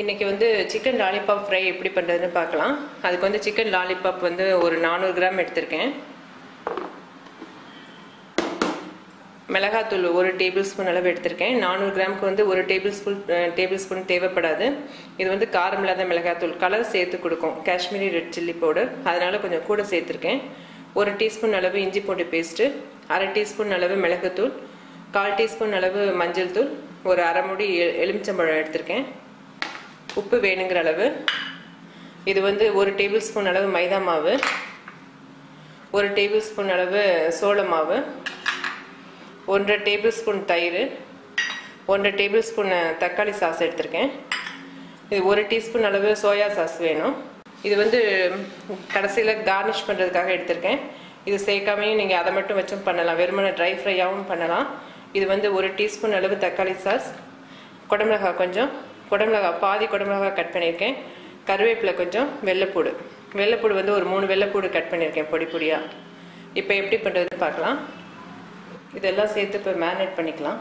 இன்றைக்கி வந்து chicken lollipop fry எப்படி பண்ணுறதுன்னு பார்க்கலாம். அதுக்கு வந்து சிக்கன் லாலிபாப் வந்து ஒரு நானூறு கிராம் எடுத்திருக்கேன். மிளகாத்தூள் ஒரு டேபிள் ஸ்பூன் அளவு எடுத்திருக்கேன். நானூறு கிராமுக்கு வந்து ஒரு டேபிள் ஸ்பூன் டேபிள் ஸ்பூன் தேவைப்படாது. இது வந்து காரம் இல்லாத மிளகாத்தூள். கலர் சேர்த்து கொடுக்கும். Kashmiri red chilli powder. அதனால் கொஞ்சம் கூட சேர்த்துருக்கேன். ஒரு டீஸ்பூன் அளவு இஞ்சி பூண்டு பேஸ்ட்டு அரை டீஸ்பூன் அளவு மிளகுத்தூள் கால் டீஸ்பூன் அளவு மஞ்சள் தூள் ஒரு அரை மூடி எலுமிச்சம்பழம் எடுத்திருக்கேன். உப்பு வேணுங்கிற அளவு. இது வந்து ஒரு டேபிள் ஸ்பூன் அளவு மைதா மாவு. ஒரு டேபிள் ஸ்பூன் அளவு சோள மாவு. ஒன்றரை டேபிள் ஸ்பூன் தயிர். ஒன்றரை டேபிள் ஸ்பூன் தக்காளி சாஸ் எடுத்திருக்கேன். இது ஒரு டீஸ்பூன் அளவு சோயா சாஸ் வேணும். இது வந்து கடைசியில் கார்னிஷ் பண்ணுறதுக்காக எடுத்திருக்கேன். இது சேர்க்காமையும் நீங்கள் அதை மட்டும் வச்சும் பண்ணலாம். வெறுமனை ட்ரை ஃப்ரையாகவும் பண்ணலாம். இது வந்து ஒரு டீஸ்பூன் அளவு தக்காளி சாஸ். குடமிளகாய் கொஞ்சம். குடமிளகா பாதி குடமிளகா கட் பண்ணியிருக்கேன். கருவேப்பிலை கொஞ்சம் வெள்ளைப்பூடு. வெள்ளைப்பூடு வந்து ஒரு மூணு வெள்ளைப்பூடு கட் பண்ணியிருக்கேன் பொடி பொடியாக இப்போ எப்படி பண்ணுறதுன்னு பார்க்கலாம். இதெல்லாம் சேர்த்து இப்போ மேரினேட் பண்ணிக்கலாம்.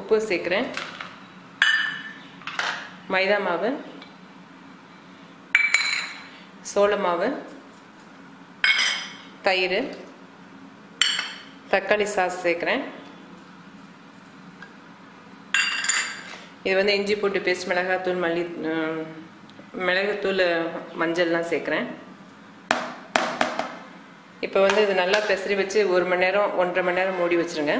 உப்பு சேர்க்குறேன். மைதா மாவு. சோள மாவு. தயிர் தக்காளி சாஸ் சேர்க்குறேன். இது வந்து இஞ்சி போட்டு பேஸ்ட் மிளகாத்தூள் மல்லி மிளகுத்தூள் மஞ்சள்லாம் சேர்க்குறேன். இப்போ வந்து இது நல்லா பெசரி வச்சு ஒரு மணி நேரம் ஒன்றரை மணி நேரம் மூடி வச்சுருங்க.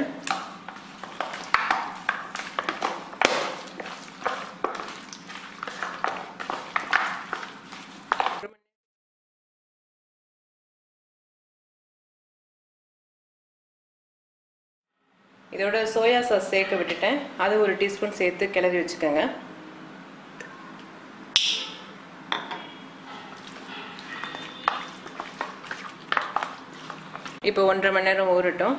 இதோட சோயா சாஸ் சேர்க்க விட்டுட்டேன். அது ஒரு டீஸ்பூன் சேர்த்து கிளறி வச்சுக்கோங்க. இப்போ ஒன்றரை மணி நேரம் ஊறட்டும்.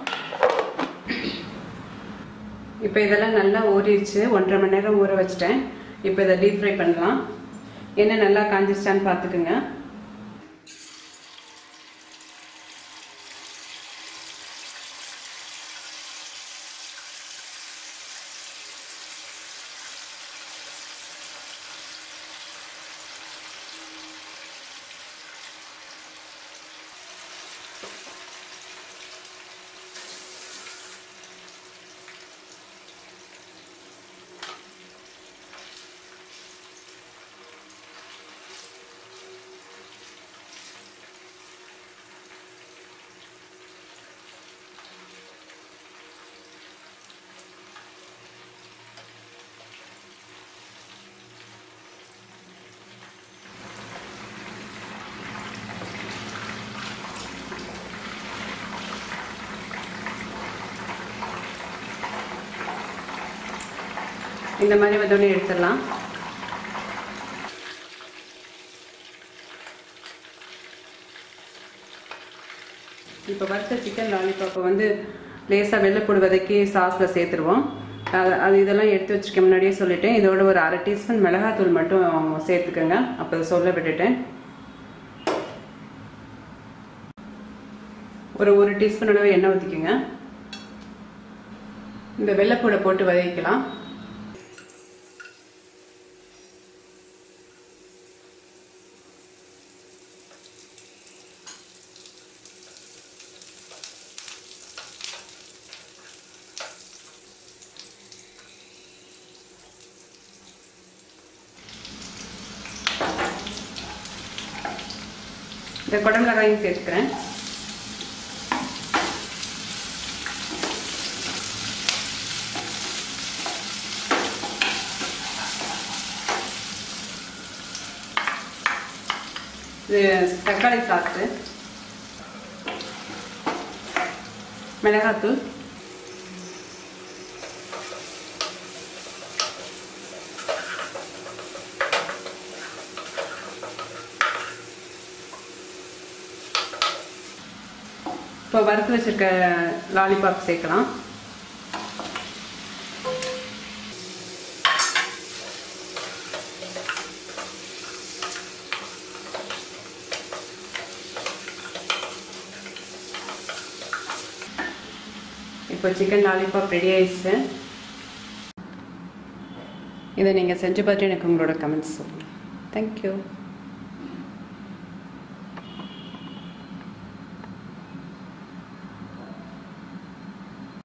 இப்போ இதெல்லாம் நல்லா ஊறிடுச்சு. ஒன்றரை மணி நேரம் ஊற வச்சுட்டேன். இப்போ இதை டீப் ஃப்ரை பண்ணலாம். என்ன நல்லா காஞ்சிருச்சான்னு பார்த்துக்குங்க. இந்த மாதிரி வந்தோடனே எடுத்துடலாம். இப்போ வறுத்த சிக்கன் லாலிபாப்பை வந்து லேசாக வெள்ளைப்பூடு வதக்கி சாஸில் சேர்த்துருவோம். அது அது இதெல்லாம் எடுத்து வச்சுக்க முன்னாடியே சொல்லிட்டேன். இதோட ஒரு அரை டீஸ்பூன் மிளகாத்தூள் மட்டும் சேர்த்துக்கோங்க. அப்போ சொல்ல விட்டுட்டேன். ஒரு ஒரு டீஸ்பூன் அளவு எண்ணெய் ஊற்றிக்கோங்க இந்த வெள்ளைப்பூடை போட்டு வதக்கிக்கலாம். இந்த குடமிளகாயும் சேர்த்துக்கிறேன். இது தக்காளி சாஸு மிளகாத்தூள். இப்போ வறுத்து வச்சிருக்க லாலிபாப் சேர்க்கலாம். இப்போ சிக்கன் லாலிபாப் ரெடி ஆயிடுச்சு. இதை நீங்கள் செஞ்சு பார்த்து எனக்கு உங்களோட கமெண்ட்ஸ் சொல்லுங்கள் தேங்க்யூ